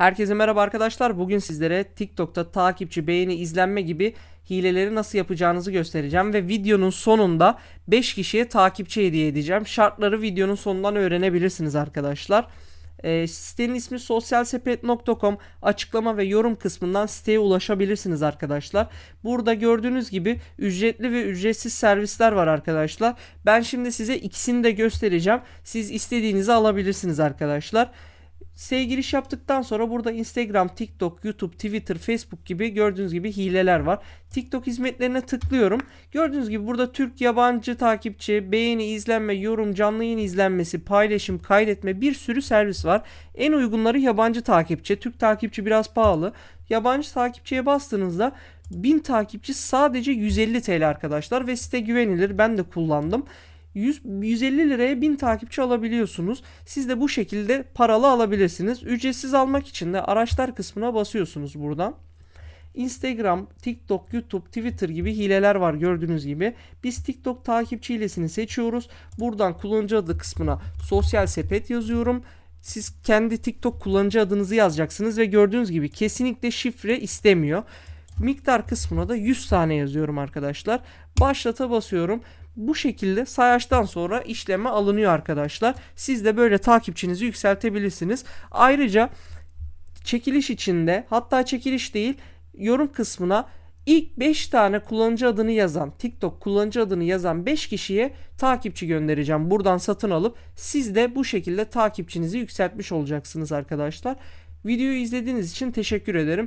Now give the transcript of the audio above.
Herkese merhaba arkadaşlar. Bugün sizlere TikTok'ta takipçi, beğeni, izlenme gibi hileleri nasıl yapacağınızı göstereceğim ve videonun sonunda 5 kişiye takipçi hediye edeceğim. Şartları videonun sonundan öğrenebilirsiniz arkadaşlar. E, sitenin ismi sosyalsepet.com açıklama ve yorum kısmından siteye ulaşabilirsiniz arkadaşlar. Burada gördüğünüz gibi ücretli ve ücretsiz servisler var arkadaşlar. Ben şimdi size ikisini de göstereceğim. Siz istediğinizi alabilirsiniz arkadaşlar. Siteye yaptıktan sonra burada Instagram, TikTok, YouTube, Twitter, Facebook gibi gördüğünüz gibi hileler var. TikTok hizmetlerine tıklıyorum. Gördüğünüz gibi burada Türk yabancı takipçi, beğeni, izlenme, yorum, canlı yayın izlenmesi, paylaşım, kaydetme bir sürü servis var. En uygunları yabancı takipçi. Türk takipçi biraz pahalı. Yabancı takipçiye bastığınızda 1000 takipçi sadece 150 TL arkadaşlar ve site güvenilir. Ben de kullandım. 100, 150 liraya 1000 takipçi alabiliyorsunuz. Siz de bu şekilde paralı alabilirsiniz. Ücretsiz almak için de araçlar kısmına basıyorsunuz buradan. Instagram, TikTok, YouTube, Twitter gibi hileler var gördüğünüz gibi. Biz TikTok takipçi hilesini seçiyoruz. Buradan kullanıcı adı kısmına sosyal sepet yazıyorum. Siz kendi TikTok kullanıcı adınızı yazacaksınız ve gördüğünüz gibi kesinlikle şifre istemiyor. Miktar kısmına da 100 tane yazıyorum arkadaşlar. Başlata basıyorum. Bu şekilde sayaçtan sonra işleme alınıyor arkadaşlar. Siz de böyle takipçinizi yükseltebilirsiniz. Ayrıca çekiliş içinde hatta çekiliş değil yorum kısmına ilk 5 tane kullanıcı adını yazan TikTok kullanıcı adını yazan 5 kişiye takipçi göndereceğim. Buradan satın alıp siz de bu şekilde takipçinizi yükseltmiş olacaksınız arkadaşlar. Videoyu izlediğiniz için teşekkür ederim.